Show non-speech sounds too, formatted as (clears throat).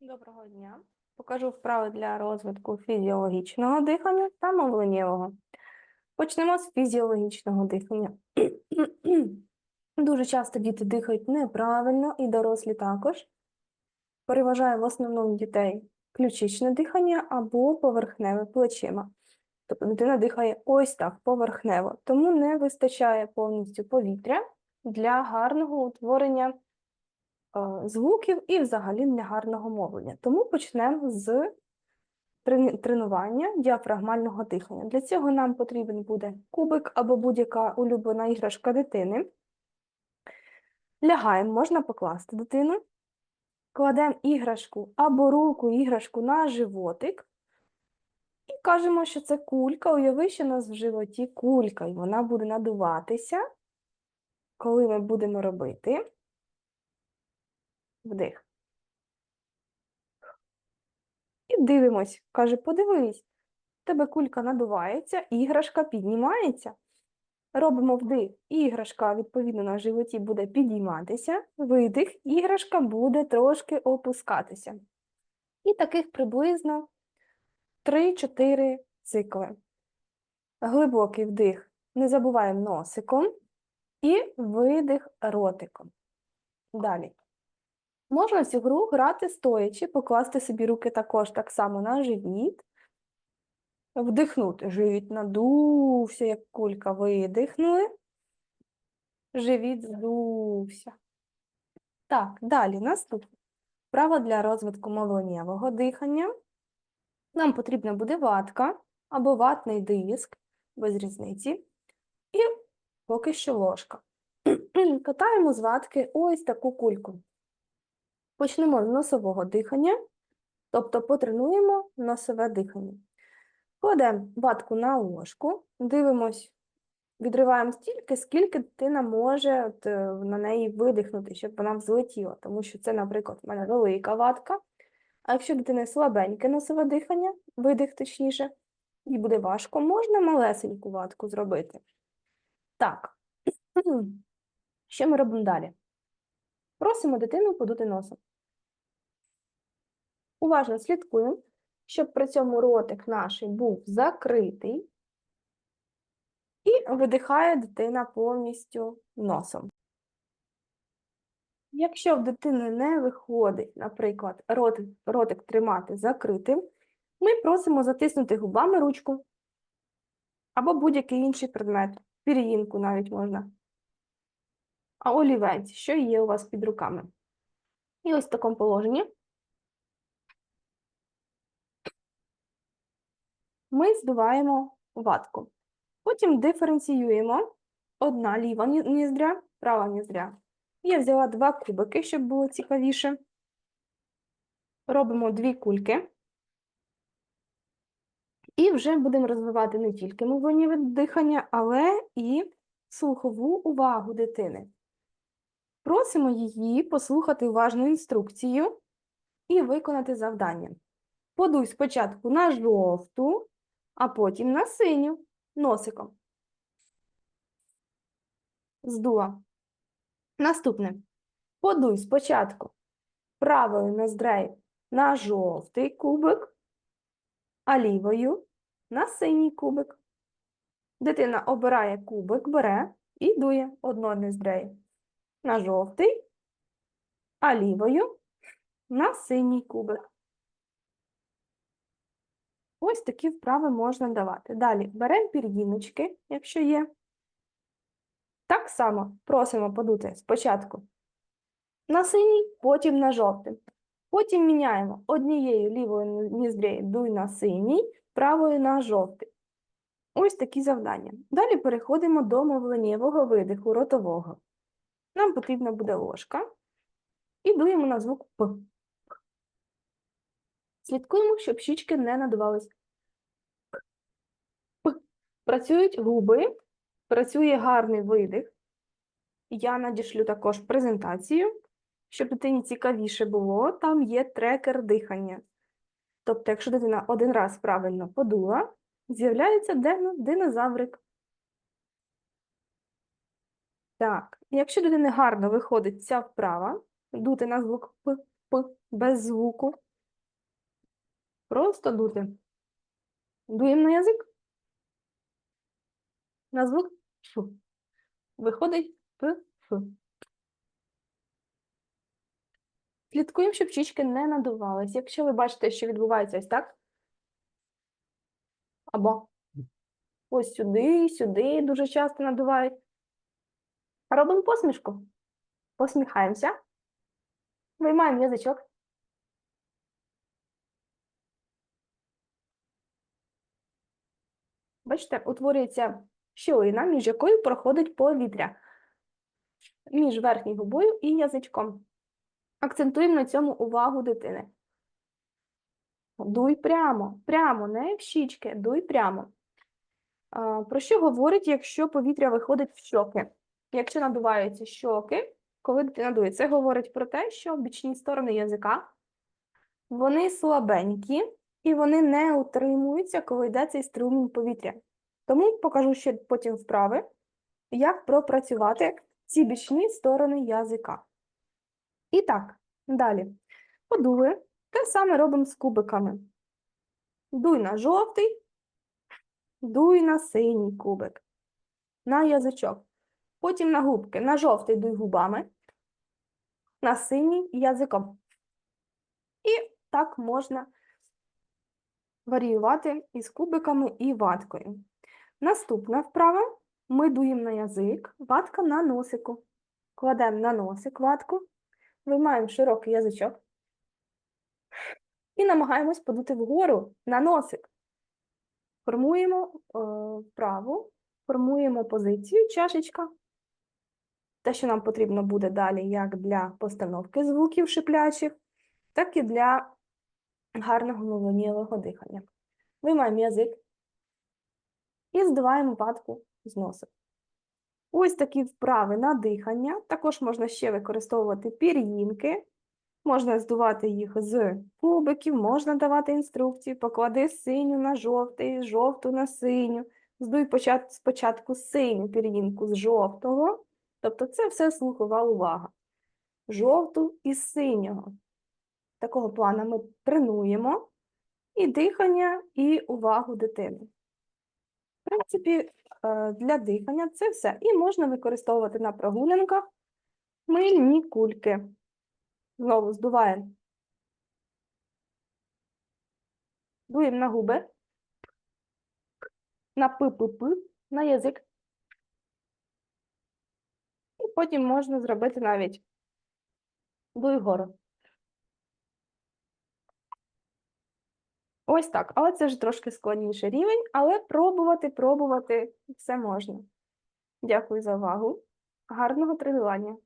Доброго дня. Покажу вправи для розвитку фізіологічного дихання та мовленнєвого. Почнемо з фізіологічного дихання. (clears throat) Дуже часто діти дихають неправильно, і дорослі також. Переважає в основному дітей ключичне дихання або поверхневе плечима. Тобто дитина дихає ось так поверхнево, тому не вистачає повністю повітря для гарного утворення звуків і взагалі для гарного мовлення. Тому почнемо з тренування діафрагмального дихання. Для цього нам потрібен буде кубик або будь-яка улюблена іграшка дитини. Лягаємо, можна покласти дитину. Кладемо іграшку або руку іграшку на животик. І кажемо, що це кулька. Уяви, що у нас в животі кулька, і вона буде надуватися, коли ми будемо робити вдих. І дивимось. Каже, подивись, тебе кулька надувається, іграшка піднімається. Робимо вдих, іграшка, відповідно, на животі буде підійматися, видих, іграшка буде трошки опускатися. І таких приблизно 3-4 цикли. Глибокий вдих, не забуваємо носиком, і видих ротиком. Далі. Можна цю гру грати стоячи, покласти собі руки також так само на живіт, вдихнути. Живіт надувся, як кулька, видихнули. Живіт здувся. Так, далі наступне. Вправа для розвитку молонєвого дихання. Нам потрібна буде ватка або ватний диск, без різниці. І поки що ложка. (clears throat) Катаємо з ватки ось таку кульку. Почнемо з носового дихання, тобто потренуємо носове дихання. Кладемо ватку на ложку, дивимось, відриваємо стільки, скільки дитина може от, е, на неї видихнути, щоб вона взлетіла. Тому що це, наприклад, в мене велика ватка. А якщо дитина слабеньке носове дихання, видих точніше, їй буде важко, можна малесеньку ватку зробити. Так, (clears throat) що ми робимо далі? Просимо дитину подути носом. Уважно слідкуємо, щоб при цьому ротик наш був закритий. І видихає дитина повністю носом. Якщо в дитини не виходить, наприклад, ротик, ротик тримати закритим, ми просимо затиснути губами ручку або будь-який інший предмет, пір'їнку навіть можна. А олівець, що є у вас під руками. І ось в такому положенні ми здуваємо ватку. Потім диференціюємо одна ліва ніздря, права ніздря. Я взяла два кубики, щоб було цікавіше. Робимо дві кульки. І вже будемо розвивати не тільки мовлення від дихання, але і слухову увагу дитини. Просимо її послухати уважну інструкцію і виконати завдання. Подуй спочатку на жовту, а потім на синю носиком. Здула. Наступне. Подуй спочатку правою ноздрею на жовтий кубик, а лівою на синій кубик. Дитина обирає кубик, бере і дує одною ноздрею на жовтий, а лівою на синій кубик. Ось такі вправи можна давати. Далі беремо пір'їночки, якщо є. Так само просимо подути спочатку на синій, потім на жовтий. Потім міняємо однією лівою ніздрею дуй на синій, правою на жовтий. Ось такі завдання. Далі переходимо до мовленнєвого видиху ротового. Нам потрібна буде ложка і дуємо на звук П. Слідкуємо, щоб щічки не надувались. Працюють губи, працює гарний видих. Я надішлю також презентацію, щоб дитині цікавіше було. Там є трекер дихання. Тобто, якщо дитина один раз правильно подула, з'являється динозаврик. Так, якщо дитини гарно виходить ця вправа, дути на звук П, П без звуку, Просто дути. Дуємо на язик. На звук Ф. Виходить П, Ф. Слідкуємо, щоб щічки не надувались. Якщо ви бачите, що відбувається ось так, або ось сюди, сюди дуже часто надувають. Робимо посмішку. Посміхаємося. Виймаємо язичок. Бачите, утворюється щілина, між якою проходить повітря. Між верхньою губою і язичком. Акцентуємо на цьому увагу дитини. Дуй прямо, прямо, не в щічки, дуй прямо. Про що говорить, якщо повітря виходить в щоки? Якщо надуваються щоки, коли дитина дує, це говорить про те, що бічні сторони язика вони слабенькі і вони не утримуються, коли йде цей струмінь повітря. Тому покажу ще потім вправи, як пропрацювати ці бічні сторони язика. І так, далі. Подули. Те саме робимо з кубиками. Дуй на жовтий, дуй на синій кубик, на язичок. Потім на губки. На жовтий дуй губами, на синій язиком. І так можна варіювати із кубиками і ваткою. Наступна вправа. Ми дуємо на язик, ватка на носику. Кладемо на носик ватку, виймаємо широкий язичок і намагаємось подути вгору на носик. Формуємо е, вправу, формуємо позицію чашечка. Те, що нам потрібно буде далі, як для постановки звуків шиплячих, так і для гарного мелодійного дихання. Виймаємо язик і здуваємо ватку з носа. Ось такі вправи на дихання. Також можна ще використовувати пір'їнки. Можна здувати їх з кубиків, можна давати інструкції, поклади синю на жовтий, жовту на синю. Здуй спочатку синю пір'їнку з жовтого. Тобто це все слухова увага. Жовту і синього. Такого плану ми тренуємо і дихання, і увагу дитини. В принципі, е, для дихання це все. І можна використовувати на прогулянках мильні кульки. Знову здуваємо. Дуємо на губи, на пи-пи-пи, на язик. І потім можна зробити навіть дуй вгору. Ось так, але це ж трошки складніший рівень, але пробувати, пробувати все можна. Дякую за увагу. Гарного тренування!